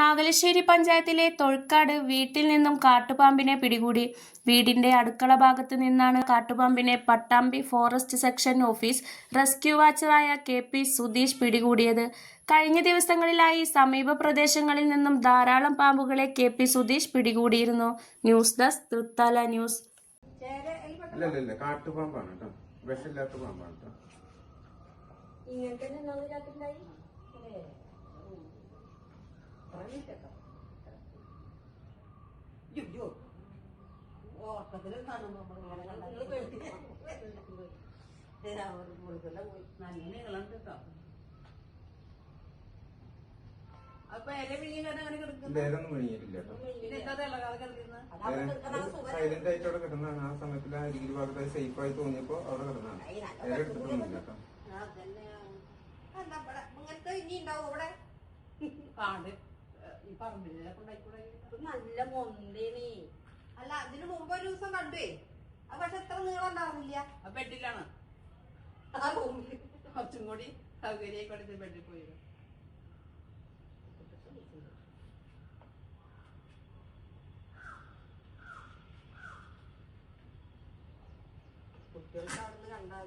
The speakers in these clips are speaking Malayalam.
നാഗലശ്ശേരി പഞ്ചായത്തിലെ തൊഴിക്കാട് വീട്ടിൽ നിന്നും കാട്ടുപാമ്പിനെ പിടികൂടി. വീടിന്റെ അടുക്കള ഭാഗത്ത് നിന്നാണ് കാട്ടുപാമ്പിനെ Pattambi forest section office rescue വാച്ചറായ K P Sudheesh പിടികൂടിയത്. കഴിഞ്ഞ ദിവസങ്ങളിലായി സമീപ പ്രദേശങ്ങളിൽ നിന്നും ധാരാളം പാമ്പുകളെ കെ പി സുധീഷ് പിടികൂടിയിരുന്നു. News desk Thrithala news. കാട്ടുപാമ്പാണ് കേട്ടോ. വിഷമില്ലാത്ത പാമ്പാണ് കേട്ടോ. രാത്രിണ്ടായി അപ്പൊ ഇല പിഴിഞ്ഞിട്ട് അങ്ങനെ കിടക്കുന്നു. വേറൊന്നും വിഴിഞ്ഞിട്ടില്ല കേട്ടോ പിന്നെ എന്താ തിളകാതെ കിടക്കുന്നത് സൈലന്റ് ആയിട്ട് അവിടെ കിടന്നാണ്. ആ സമയത്തിൽ ആ അരികിൽ ഭാഗത്ത് സേഫ് ആയി തോന്നിയപ്പോ അവിടെ കിടന്നാണ്. വേറെ എടുത്തിട്ടൊന്നുമില്ല കേട്ടോ ഇങ്ങനത്തെ ഇനി ഉണ്ടാവും ഇവിടെ കാട്. ഈ പറമ്പിലെ കൊണ്ടായിക്കൂടെ ഇത് നല്ല മൊന്തേണി അല്ല അതിനു മുമ്പ് ഒരു ദിവസം കണ്ടുവേ അത് പക്ഷെ എത്ര നീളം ഉണ്ടായിരുന്നില്ല ആ ബെഡിലാണ്. ആ റൂമിൽ കുറച്ചും കൂടി സൗകര്യമായിക്കോട്ടെ ബെഡിൽ പോയി കുട്ടികൾക്ക് അവിടുന്ന് കണ്ടാൽ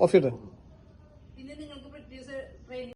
ഓഫ് ചെയ്തേ